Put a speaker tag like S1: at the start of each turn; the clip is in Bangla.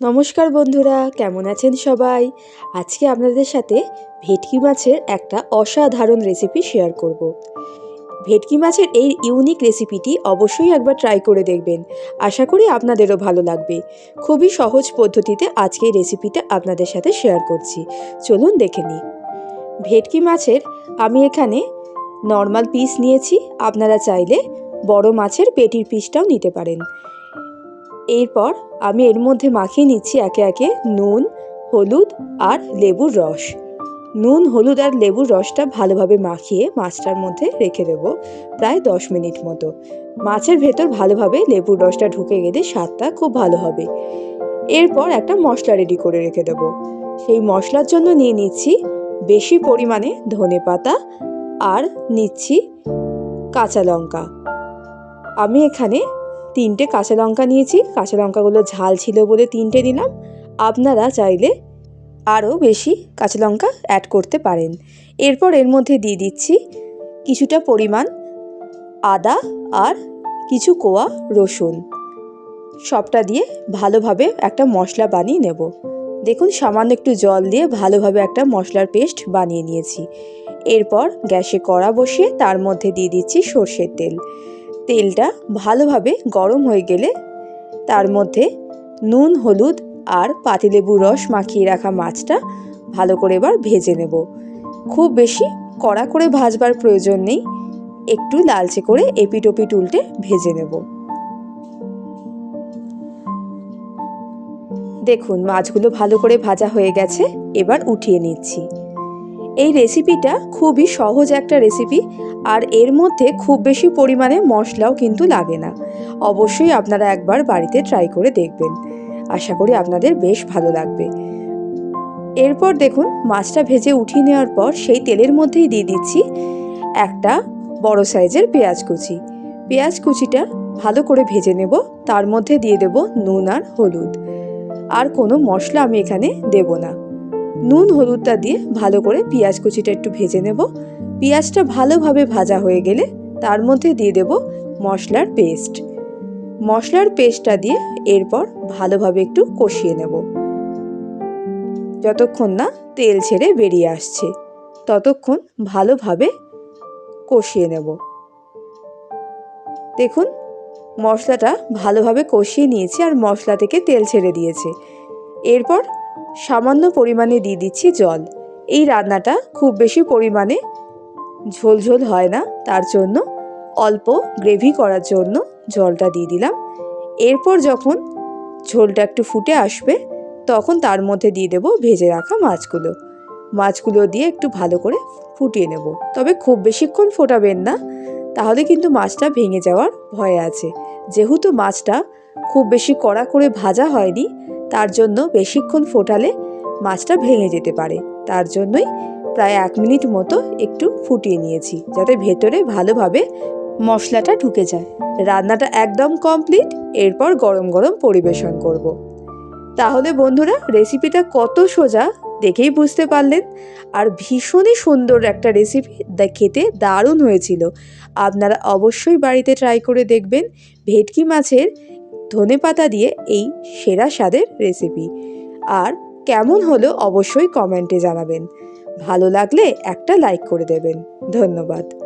S1: নমস্কার বন্ধুরা, কেমন আছেন সবাই? আজকে আপনাদের সাথে ভেটকি মাছের একটা অসাধারণ রেসিপি শেয়ার করব। ভেটকি মাছের এই ইউনিক রেসিপিটি অবশ্যই একবার ট্রাই করে দেখবেন। আশা করি আপনাদেরও ভালো লাগবে। খুবই সহজ পদ্ধতিতে আজকে রেসিপিটা আপনাদের সাথে শেয়ার করছি। চলুন দেখে নিই। ভেটকি মাছের আমি এখানে নর্মাল পিস নিয়েছি। আপনারা চাইলে বড় মাছের পেটির পিসটাও নিতে পারেন। এরপর আমি এর মধ্যে মাখিয়ে নিচ্ছি একে একে নুন, হলুদ আর লেবুর রস। নুন, হলুদ আর লেবুর রসটা ভালোভাবে মাখিয়ে মাছটার মধ্যে রেখে দেবো প্রায় দশ মিনিট মতো। মাছের ভেতর ভালোভাবে লেবুর রসটা ঢুকে গেলে স্বাদটা খুব ভালো হবে। এরপর একটা মশলা রেডি করে রেখে দেবো। সেই মশলার জন্য নিয়ে নিচ্ছি বেশি পরিমাণে ধনে পাতা আর নিচ্ছি কাঁচা লঙ্কা। আমি এখানে তিনটে কাঁচা লঙ্কা নিয়েছি। কাঁচা লঙ্কাগুলো ঝাল ছিল বলে তিনটে দিলাম। আপনারা চাইলে আরও বেশি কাঁচা লঙ্কা অ্যাড করতে পারেন। এরপর এর মধ্যে দিয়ে দিচ্ছি কিছুটা পরিমাণ আদা আর কিছু কোয়া রসুন। সবটা দিয়ে ভালোভাবে একটা মশলা বানিয়ে নেব। দেখুন, সামান্য একটু জল দিয়ে ভালোভাবে একটা মশলার পেস্ট বানিয়ে নিয়েছি। এরপর গ্যাসে কড়া বসিয়ে তার মধ্যে দিয়ে দিচ্ছি সর্ষের তেল। তেলটা ভালোভাবে গরম হয়ে গেলে তার মধ্যে নুন, হলুদ আর পাতিলেবুর রস মাখিয়ে রাখা মাছটা ভালো করে এবার ভেজে নেব। খুব বেশি কড়া করে ভাজবার প্রয়োজন নেই, একটু লালচে করে এপিট ওপিট উল্টে ভেজে নেব। দেখুন, মাছগুলো ভালো করে ভাজা হয়ে গেছে, এবার উঠিয়ে নিচ্ছি। এই রেসিপিটা খুবই সহজ একটা রেসিপি আর এর মধ্যে খুব বেশি পরিমাণে মশলাও কিন্তু লাগে না। অবশ্যই আপনারা একবার বাড়িতে ট্রাই করে দেখবেন। আশা করি আপনাদের বেশ ভালো লাগবে। এরপর দেখুন, মাছটা ভেজে উঠিয়ে নেওয়ার পর সেই তেলের মধ্যেই দিয়ে দিচ্ছি একটা বড় সাইজের পেঁয়াজ কুচি। পেঁয়াজ কুচিটা ভালো করে ভেজে নেব, তার মধ্যে দিয়ে দেব নুন আর হলুদ। আর কোনো মশলা আমি এখানে দেব না। নুন, হলুদটা দিয়ে ভালো করে পেঁয়াজ কুচিটা একটু ভেজে নেব। পেঁয়াজটা ভালোভাবে ভাজা হয়ে গেলে তার মধ্যে দিয়ে দেব মশলার পেস্ট। মশলার পেস্টটা দিয়ে এরপর ভালোভাবে একটু কষিয়ে নেব। যতক্ষণ না তেল ছেড়ে বেরিয়ে আসছে, ততক্ষণ ভালোভাবে কষিয়ে নেব। দেখুন, মশলাটা ভালোভাবে কষিয়ে নিয়েছি আর মশলা থেকে তেল ছেড়ে দিয়েছে। এরপর সামান্য পরিমাণে দিয়ে দিচ্ছি জল। এই রান্নাটা খুব বেশি পরিমাণে ঝোলঝোল হয় না তার জন্য। অল্প গ্রেভি করার জন্য জলটা দিয়ে দিলাম। এরপর যখন ঝোলটা একটু ফুটে আসবে, তখন তার মধ্যে দিয়ে দেবো ভেজে রাখা মাছগুলো। মাছগুলো দিয়ে একটু ভালো করে ফুটিয়ে নেব। তবে খুব বেশিক্ষণ ফোটাবেন না, তাহলে কিন্তু মাছটা ভেঙে যাওয়ার ভয় আছে। যেহেতু মাছটা খুব বেশি কড়া করে ভাজা হয়নি, তার জন্য বেশিক্ষণ ফোটালে মাছটা ভেঙে যেতে পারে। তার জন্যই প্রায় এক মিনিট মতো একটু ফুটিয়ে নিয়েছি, যাতে ভেতরে ভালোভাবে মশলাটা ঢুকে যায়। রান্নাটা একদম কমপ্লিট এরপর গরম গরম পরিবেশন করব। তাহলে বন্ধুরা রেসিপিটা কত সোজা দেখেই বুঝতে পারলেন। আর ভীষণই সুন্দর একটা রেসিপি খেতে দারুণ হয়েছিল। আপনারা অবশ্যই বাড়িতে ট্রাই করে দেখবেন। ভেটকি মাছের ধনে পাতা দিয়ে এই সেরা স্বাদের রেসিপি আর কেমন হলো অবশ্যই কমেন্টে জানাবেন। ভালো লাগলে একটা লাইক করে দেবেন। ধন্যবাদ।